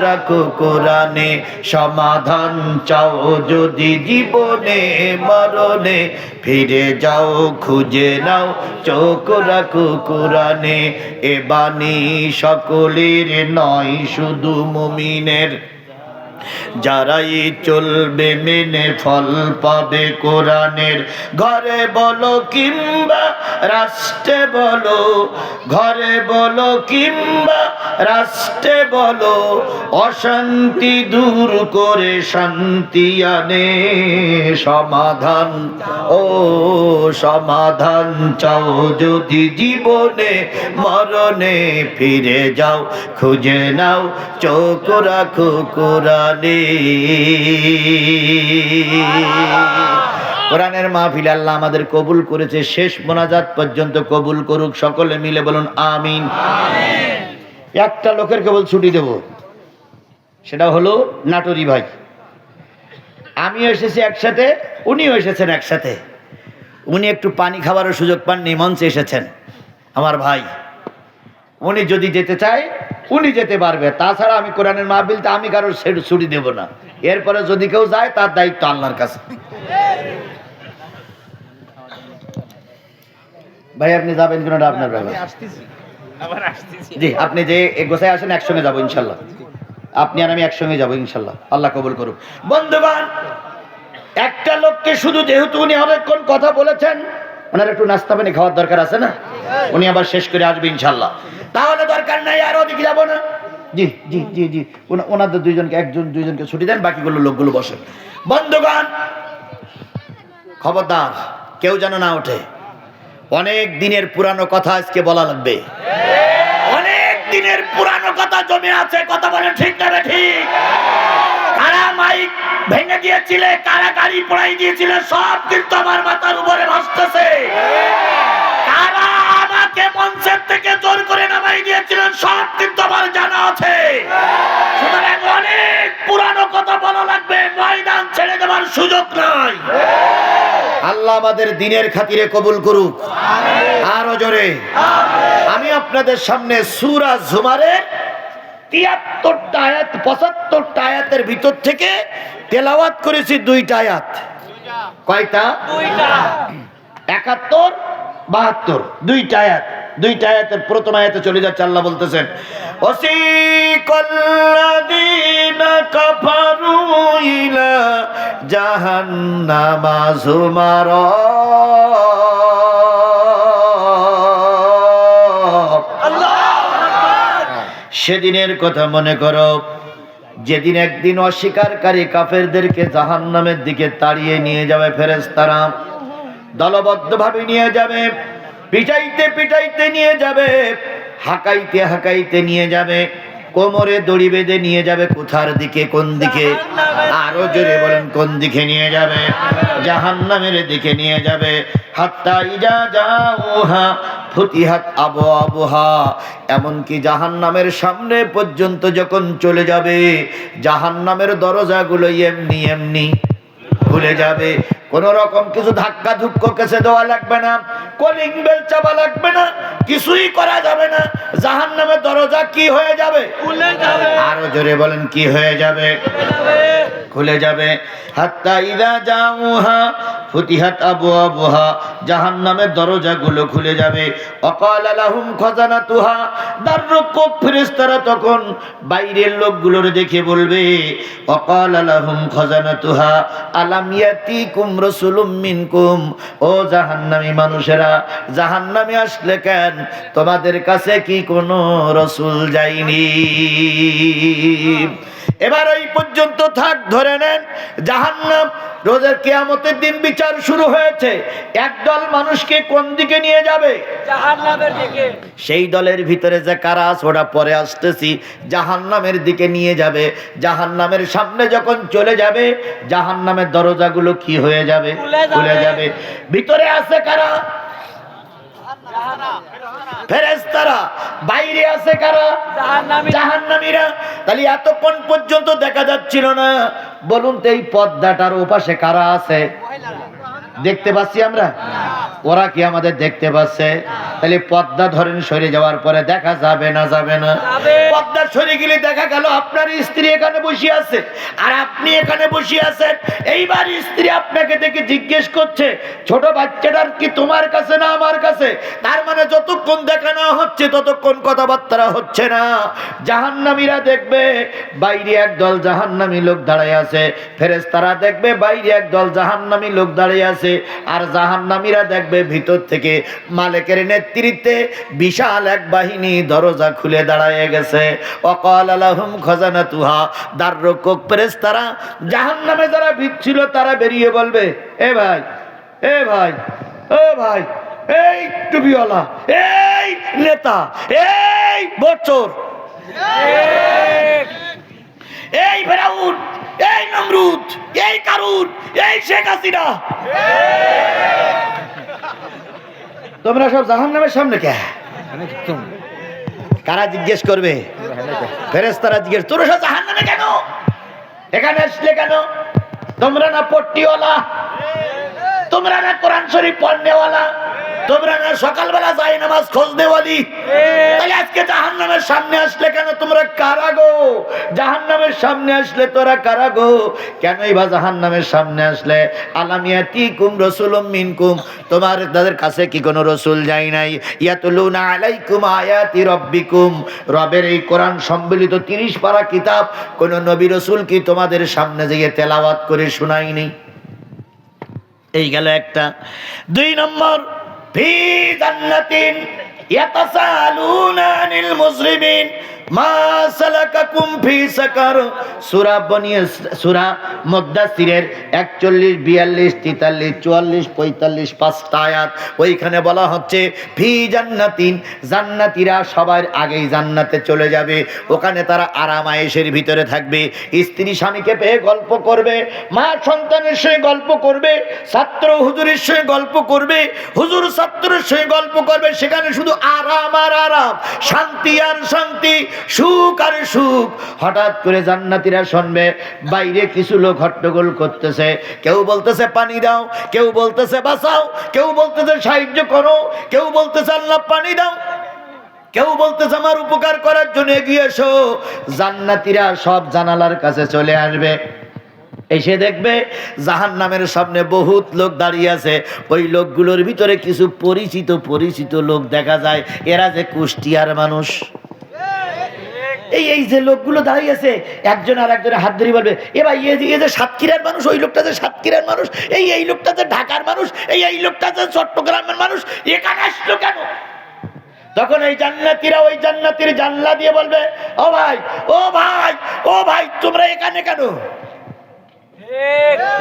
রাখো কোরআনে সমাধান চাও যদি জীবনে, মরণে। ফিরে যাও, খুঁজে নাও চোখ রাখো কোরআনে এ বাণী সকলের নয়, শুধু মুমিনের। যারাই চলবে মেনে ফল পাবে কোরআনের। ঘরে বলো কিংবা রাষ্ট্রে বলো, ঘরে বলো কিংবা রাষ্ট্রে বলো, অশান্তি দূর করে শান্তি আনে। সমাধান, ও সমাধান চাও যদি জীবনে, মরণে ফিরে যাও, খুঁজে নাও, চোখ রাখো কোরআনে। কোরআনের মাহফিল আল্লাহ আমাদের কবুল করেছে, শেষ মোনাজাত পর্যন্ত কবুল করুক, সকলে মিলে বলুন, আমিন। একটা লোকের কেবল ছুটি দেব। সেটা হলো নাটোরি ভাই। আমিও এসেছি একসাথে, উনিও এসেছেন একসাথে। উনি একটু পানি খাবারও সুযোগ পাননি, মঞ্চে এসেছেন আমার ভাই। উনি যদি যেতে চায়, উনি যেতে পারবে। তাছাড়া আমি কোরআনের মাহবিলতে আমি কারোর ছুটি দেব না। এরপরে যদি কেউ যায়, তার দায়িত্ব আল্লাহর কাছে। ভাই, আপনি যাবেন কিনা আপনার ব্যাপার। জি, আপনি যে এ গোসায় আসেন, একসঙ্গে যাব, ইনশাল্লাহ। আপনি আর আমি একসঙ্গে যাব, ইনশাল্লাহ। আল্লাহ কবুল করুক। বন্ধুবান একটা লোককে শুধু যেহেতু উনি অনেকক্ষণ কথা বলেছেন, ওনার একটু নাস্তা পানি খাওয়ার দরকার আছে না? উনি আবার শেষ করে আসবে, ইনশাল্লাহ। তাহলে দরকার নাই, আর ওদিকে যাব না? জি জি জি জি। ওনা- ওনাদের দুইজনকে, একজন, দুইজনকে ছুটি দেন, বাকিগুলো লোকগুলো বসে বন্ধুগণ, খবরদার, কেউ যেন না ওঠে। অনেক দিনের পুরানো কথা আজকে বলা লাগবে। অনেক দিনের পুরানো কথা জমে আছে, কথা বলে ঠিক না ঠিক। কারা মাইক ভেঙে দিয়েছিলে, কারা গাড়ি পড়াই দিয়েছিলে, সব কিন্তু আমার মাথার উপরে ভাসতেছে। কারা আমাকে মঞ্চের থেকে জোর করে নামাই দিয়েছিলেন, সব কিন্তু আমার জানা আছে। সুতরাং অনেক পুরানো কথা বলা লাগবে, ময়দান ছেড়ে দেওয়ার সুযোগ নাই। আল্লাহ আমাদের দিনের খাতিরে কবুল করুক। আরও জোরে। আমি আপনাদের সামনে সুরা ঝুমারে তিয়াত্তরটা আয়াত পঁচাত্তরটা আয়াতের ভিতর থেকে তেলাওয়াত করেছি দুইটা আয়াত। কয়টা? একাত্তর বাহাত্তর দুইটা আয়াত। দুইটা আয়াতের প্রথম আয়াতে চলে যাচ্ছে, আল্লাহ বলতেছেন, ওসিকল্লাযীনা কাফারু ইলা জাহান্নামা সেদিনের কথা মনে করো, যেদিন একদিন অস্বীকারী কাফেরদেরকে জাহান্নামের দিকে তাড়িয়ে নিয়ে যাবে ফেরেশতারা, দলবদ্ধভাবে নিয়ে যাবে। পিটাইতে পিটাইতে নিয়ে যাবে, হাকাইতে হাকাইতে নিয়ে যাবে, কোমরে দড়ি বেঁধে নিয়ে যাবে, কোথার দিকে, কোন দিকে, আরও জোরে বলেন, কোন দিকে নিয়ে যাবে, জাহান্নামের দিকে নিয়ে যাবে, হাত্তা ইজা যাওহা ফুতিহাত আবু আবুহা এমনকি জাহান্নামের সামনে পর্যন্ত যখন চলে যাবে, জাহান্নামের দরজাগুলো এমনি এমনি খুলে যাবে কোন রকম কিছু ধাক্কা ধুক্ক কেসে দেওয়া লাগবে না। কলিং বেল চাপা লাগবে না কিছুই করা যাবে না। জাহান নামে দরজা কি হয়ে যাবে? খুলে যাবে। আরও জোরে বলেন কি হয়ে যাবে? খুলে যাবে। হাত্তা ইদা জাউহা ফুতিহাত আবু আবুহা জাহান্নামের দরজাগুলো খুলে যাবে। অকাল আলাহুম খজানাতুহা দাররক্ষক ফেরেশতারা তখন বাইরের লোকগুলোর দেখে বলবে, অকাল আলাহুম খজানাতুহা, আলাম ইয়াতিকুম রাসূলুম মিনকুম? ও জাহান্নামী মানুষেরা, জাহান্নামে আসলে কেন? তোমাদের কাছে কি কোনো রসুল যায়নি? এবার ওই পর্যন্ত থাক, ধরে নেন, জাহান্নাম রোজের কেয়ামতের দিন বিচার শুরু হয়েছে। একদল মানুষকে কোন দিকে নিয়ে যাবে? সেই দলের ভিতরে যে কারা আছে ওরা পরে আসতেছি। জাহান নামের দিকে নিয়ে যাবে। জাহান নামের সামনে যখন চলে যাবে জাহান নামের দরজাগুলো কি হয়ে যাবে। খুলে যাবে। ভিতরে আছে কারা? ফেরেশতারা বাইরে আছে কারা? জাহান্নামী। জাহান্নামীরা। তাহলে এতক্ষণ পর্যন্ত দেখা যাচ্ছিল না। বলুন তো এই পদ্মাটার ওপাশে কারা আছে? দেখতে পাচ্ছি আমরা? ওরা কি আমাদের দেখতে পাচ্ছে? তাহলে পদ্মা ধরেন সরে যাওয়ার পরে দেখা যাবে না যাবে না? পদ্মা সরে গেলে দেখা গেল আপনার স্ত্রী এখানে বসে আছে। আর আপনি এখানে বসে আছেন। এইবার স্ত্রী আপনাকে দেখে জিজ্ঞেস করছে ছোট বাচ্চাটার কি তোমার কাছে না আমার কাছে? তার মানে যতক্ষণ দেখানো হচ্ছে ততক্ষণ কথাবার্তা হচ্ছে না। জাহান্নামীরা দেখবে বাইরে একদল জাহান্নামী লোক দাঁড়ায় আছে। ফেরেশতারা দেখবে বাইরে একদল জাহান্নামী লোক দাঁড়িয়ে আছে। আর জাহান্নামীরা দেখবে ভিতর থেকে মালিকের নেতৃত্বে বিশাল এক বাহিনী দরজা খুলে দাঁড়ায় গেছে। অকাল আলাহুম খজানা তুহা দার রক্ষক ফেরেশতারা জাহান্নামে যারা ভিড়ছিল, তারা বেরিয়ে বলবে, এ ভাই এ ভাই, ও ভাই, এই টুপিওয়ালা, এই নেতা, এই বছর এই ফেরাউন, এই নমরুদ, এই কারুন, এই শেখ হাসিনা। তোমরা সব জাহান নামের সামনে কে? কারা জিজ্ঞেস করবে? ফেরেস্তারা জিজ্ঞেস তোরা সব জাহান নামে কেন? এখানে আসলে কেন? তোমরা না পট্টিওয়ালা? তোমরা না কোরআন শরীফ পড়নেওয়ালা? তোমরা না সকালবেলা নামাজ খোঁজ দেওয়ালি তাহলে আজকে জাহান নামের সামনে আসলে কেন তোমরা কারা গো? জাহান নামের সামনে আসলে তোরা কারা গো? কেনই বা জাহান নামের সামনে আসলে? আলামিয়াতি কুম রসুলম তোমার তাদের কাছে কি কোনো রসুল যায় নাই? ইয়াতুলুনা আলাইকুম আয়াতি রব্বিকুম। রবের এই কোরআন সম্মিলিত তিরিশ পারা কিতাব কোন নবী রসুল কি তোমাদের সামনে যেয়ে তেলাওয়াত করে শোনায়নি? এই গেল একটা। দুই নম্বর ফি জান্নাতিন। ইয়াতাসালুনা আনিল মুজরিমিন, মা সালাকাকুম ফি সাকার। সূরা বনি সূরা মুদ্দাসিরের 41 42 43 44 45 পাঁচটা আয়াত। ওইখানে বলা হচ্ছে সবার আগেই জান্নাতে চলে যাবে। ওখানে তারা আরাম আয়েশের ভিতরে থাকবে। স্ত্রী স্বামীকে পেয়ে গল্প করবে, মা সন্তানের সঙ্গে গল্প করবে, ছাত্র হুজুরের সঙ্গে গল্প করবে, হুজুর ছাত্রের সঙ্গে গল্প করবে, সেখানে শুধু আরাম আর আরাম। শান্তি আর শান্তি, সুখ আর সুখ। হঠাৎ করে জান্নাতীরা শুনবে, বাইরে কিছু লোক হট্টগোল করতেছে। কেউ বলতেছে, পানি দাও। কেউ বলতেছে, বাঁচাও। কেউ বলতেছে, সাহায্য করো। কেউ বলতেছে, আল্লাহ, পানি দাও। কেউ বলতেছে, আমার উপকার করার জন্য এগিয়ে এসো। জান্নাতিরা সব জানালার কাছে চলে আসবে। এসে দেখবে জাহান নামের সামনে বহুত লোক দাঁড়িয়ে আছে। ওই লোকগুলোর ভিতরে কিছু পরিচিত পরিচিত লোক দেখা যায়। এরা যে কুষ্টিয়ার মানুষ। এই এই যে লোকগুলো দাঁড়িয়ে আছে, একজন আর একজনের হাত ধরে বলবে, এ ভাই এ যে- সাতক্ষীরার মানুষ, ওই লোকটা যে সাতক্ষীরার মানুষ, এই এই লোকটা যে ঢাকার মানুষ, এই এই লোকটা যে চট্টগ্রামের মানুষ, এখানে আসলো কেন? তখন এই জান্নাতীরা ওই জান্নাতির জানলা দিয়ে বলবে, ও ভাই ও ভাই ও ভাই, তোমরা এখানে কেন?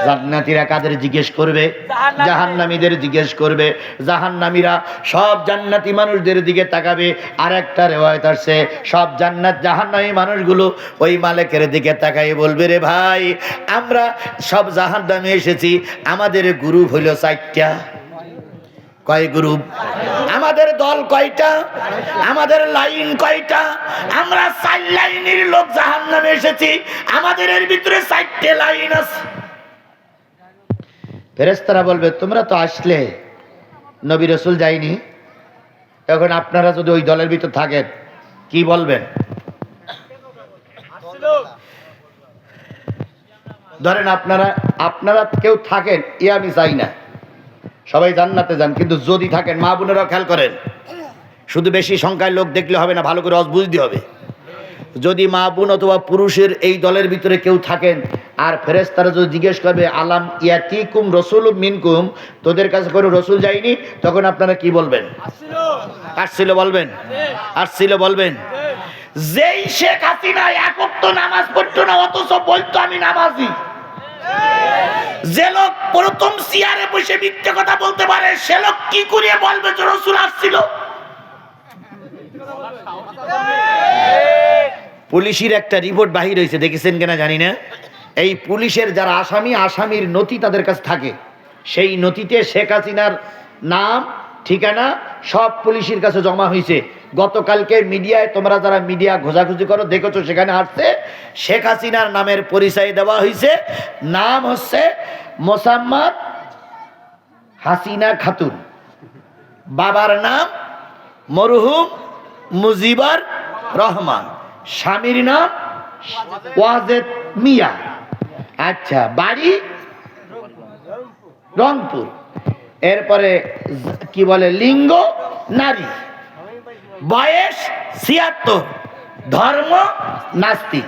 জান্নাতীরা কাদের জিজ্ঞেস করবে? জাহান্নামীদের। জিজ্ঞেস করবে। জাহান্নামীরা সব জান্নাতি মানুষদের দিকে তাকাবে। আর একটা রেওয়ায়ত আসছে সব জান্নাত জাহান্নামী মানুষগুলো ওই মালিকের দিকে তাকাই বলবে রে ভাই আমরা সব জাহান্নামে এসেছি আমাদের গ্রুপ হইল চারটা। কয় গ্রুপ আমাদের দল কয়টা? আমাদের লাইন কয়টা? আমরা চার লাইনের লোক জাহান নামে এসেছি। আমাদের এর ভিতরে চারটে লাইন আছে। ফেরেস্তারা বলবে, তোমরা তো আসলে নবী রসুল যায়নি এখন আপনারা যদি ওই দলের ভিতর থাকেন, কি বলবেন? ধরেন আপনারা আপনারা কেউ থাকেন এ আমি চাই না। সবাই জান্নাতে যান, কিন্তু যদি থাকেন, মা বোনেরাও খেয়াল করেন। শুধু বেশি সংখ্যায় লোক দেখলে হবে না, ভালো করে অজ বুঝতে হবে। যদি মা বোন অথবা পুরুষের এই দলের ভিতরে কেউ থাকেন, আর ফেরেস তারা যদি জিজ্ঞেস করবে, আলাম ইয়াতিকুম রসুল মিনকুম? তোদের কাছে কোনো রসুল যায়নি? তখন আপনারা কি বলবেন? আসছিল বলবেন? আসছিল বলবেন? যেই শেখ হাসিনা একত্র নামাজ পড়তো না, অথচ বলতো আমি নামাজি। যে লোক প্রথম চেয়ারে বসে মিথ্যে কথা বলতে পারে, সে লোক কি করে বলবে যে রসুল আসছিল? পুলিশের একটা রিপোর্ট বাহির হয়েছে, দেখেছেন কিনা জানি না? এই পুলিশের যারা আসামি, আসামির নথি তাদের কাছে থাকে। সেই নথিতে শেখ হাসিনার নাম, ঠিকানা সব পুলিশের কাছে জমা হয়েছে। গতকালকে মিডিয়ায় তোমরা যারা মিডিয়া খোঁজাখুঁজি করো, দেখেছ সেখানে আসছে, শেখ হাসিনার নামের পরিচয় দেওয়া হয়েছে নাম হচ্ছে মোসাম্মদ হাসিনা খাতুন। বাবার নাম মরহুম মুজিবার রহমান। স্বামীর নাম ওয়াজেদ মিয়া। আচ্ছা বাড়ি রংপুর। এরপরে কি বলে, লিঙ্গ নারী। বয়স ছিয়াত্তর। ধর্ম নাস্তিক।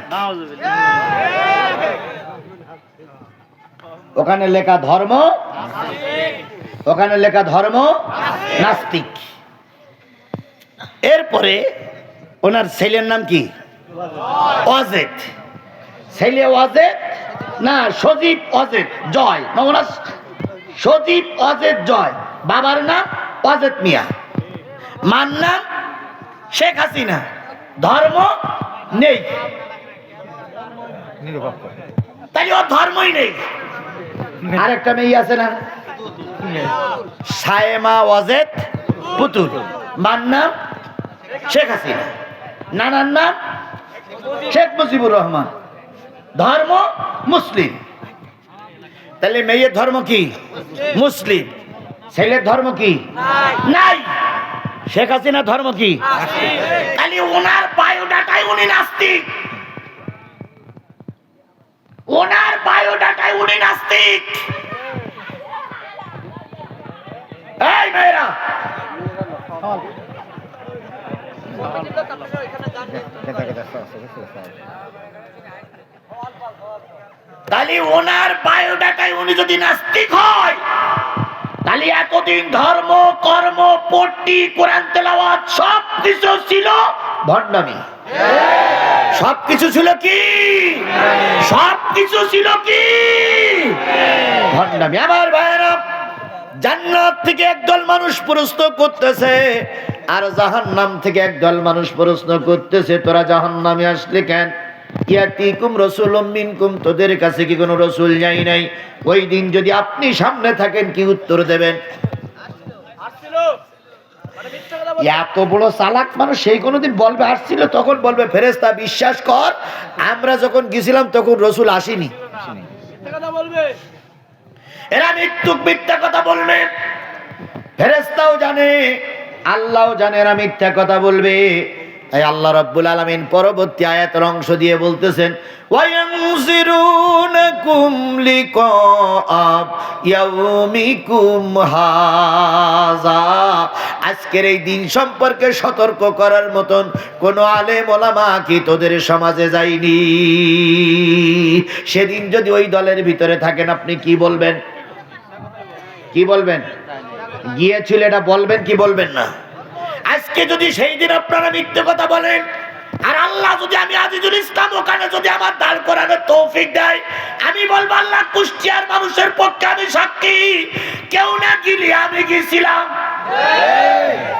ওখানে লেখা ধর্ম ওখানে লেখা ধর্ম নাস্তিক। এরপরে ওনার ছেলের নাম কি? অজেদ ছেলে অজেদ না, সজীব অজেদ জয়। ওনার সজীব অজেদ জয়। বাবার নাম অজেদ মিয়া। মার নাম শেখ হাসিনা ধর্ম নেই। তাই ওর ধর্মই নেই। আরেকটা মেয়ে আছে না? সায়েমা ওয়াজেদ পুতুল। মার নাম শেখ হাসিনা। নানার নাম শেখ মুজিবুর রহমান। ধর্ম মুসলিম। তাহলে মেয়ের ধর্ম কি? মুসলিম। ছেলের ধর্ম কি? নাই। শেখ হাসিনা ধর্ম কি? তাহলে ওনার বায়োডাটাই উনি নাস্তিক। ওনার বায়োডাটাই উনি নাস্তিক। এই মেয়েরা! তাহলে ওনার বায়োডাটাই উনি যদি নাস্তিক হয় তাহলে এতদিন ধর্ম, কর্ম পট্টি কোরআন, তেলাওয়াত সব কিছু ছিল ভণ্ডামি। সব কিছু ছিল কি? সব কিছু ছিল কি? ভণ্ডামি। আমার ভাইয়েরা, জান্নাত থেকে একদল মানুষ প্রশ্ন করতেছে, আর জাহান্নাম থেকে একদল মানুষ প্রশ্ন করতেছে, তোরা জাহান্নামে আসলে কেন? ইয়াতিকুম রসুল মিনকুম, তোদের কাছে কি কোনো রসুল যাই নাই? ওই দিন যদি আপনি সামনে থাকেন, কি উত্তর দেবেন? এত বড় চালাক মানুষ, সেই কোনোদিন বলবে, আসছিল, তখন বলবে ফেরেস্তা বিশ্বাস কর, আমরা যখন গেছিলাম, তখন রসুল আসেনি। এরা মৃত্যু মিথ্যা কথা বলবে। ফেরেস্তাও জানে, আল্লাহও জানে, এরা মিথ্যা কথা বলবে। তাই আল্লাহ রাব্বুল আলামিন পরবর্তী আয়াতের অংশ দিয়ে বলতেছেন আজকের এই দিন সম্পর্কে সতর্ক করার মতন কোন আলেম ওলামা কি তোদের সমাজে যায়নি? সেদিন যদি ওই দলের ভিতরে থাকেন, আপনি কি বলবেন? কি বলবেন? গিয়েছিল এটা বলবেন কি বলবেন না? আজকে যদি সেই দিন আপনারা মিথ্যে কথা বলেন আর আল্লাহ যদি আমি আজিজুল ইসলাম ওখানে যদি আমার দাঁড় করানোর তৌফিক দেয় আমি বলব আল্লাহ কুষ্টিয়ার মানুষের পক্ষে আমি সাক্ষী। কেউ না গিলি আমি গেছিলাম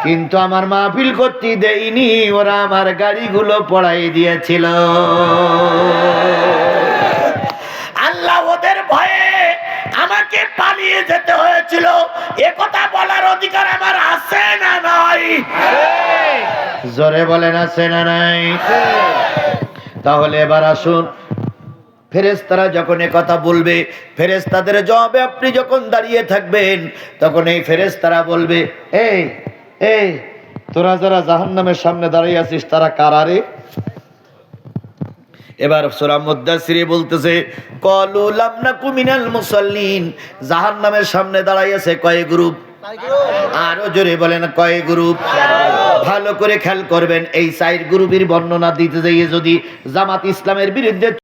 কিন্তু আমার মাহফিল করতে দেয়নি ওরা আমার গাড়িগুলো পড়াই দিয়েছিল। আল্লাহ ওদের ভয়ে আমাকে পালিয়ে যেতে হয়েছিল। এ কথা বলার অধিকার আমার আছে। জোরে বলেন, আছে না নাই? তাহলে এবার আসুন। ফেরেস্তারা যখন কথা বলবে ফেরেস্তাদের জবাবে আপনি যখন দাঁড়িয়ে থাকবেন, তখন এই ফেরেস্তারা বলবে, এই এই, তোরা যারা জাহান্নামের সামনে দাঁড়িয়ে আছিস, তারা কারারে এবার সোরা মুদাসিরে বলতেছে, কলু লামনা কুমিনাল মুসাল্লিন, জাহান্নামের সামনে দাঁড়াইয়াছে কয় গ্রুপ? আরও জোরে বলেন, কয় গ্রুপ? ভালো করে খেয়াল করবেন, এই সাইড গ্রুপের বর্ণনা দিতে যাইয়ে যদি জামাত ইসলামের বিরুদ্ধে